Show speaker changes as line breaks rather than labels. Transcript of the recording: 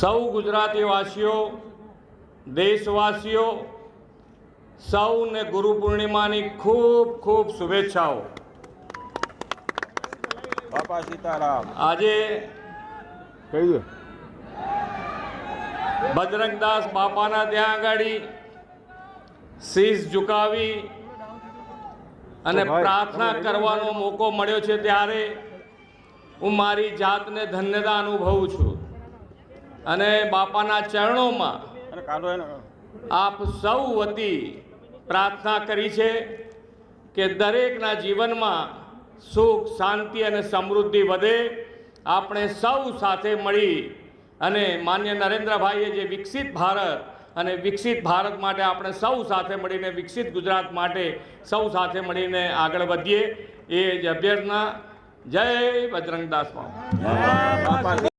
સૌ ગુજરાતી વાસીઓ દેશવાસીઓ સૌને ગુરુ પૂર્ણિમાની ખૂબ ખૂબ શુભેચ્છાઓ.
બાપા સીતારામ.
આજે બજરંગદાસ બાપાના ત્યાં આગળ શીશ ઝુકાવી અને પ્રાર્થના કરવાનો મોકો મળ્યો છે ત્યારે હું મારી જાતને ધન્યતા અનુભવું છું. અને બાપાના ચરણોમાં આપ સૌ વતી પ્રાર્થના કરી છે કે દરેકના જીવનમાં સુખ શાંતિ અને સમૃદ્ધિ વધે. આપણે સૌ સાથે મળી અને માન્ય નરેન્દ્રભાઈએ જે વિકસિત ભારત અને વિકસિત ભારત માટે આપણે સૌ સાથે મળીને વિકસિત ગુજરાત માટે સૌ સાથે મળીને આગળ વધીએ. એ જ અભ્યર્થના જય બજરંગદાસ
બાપા.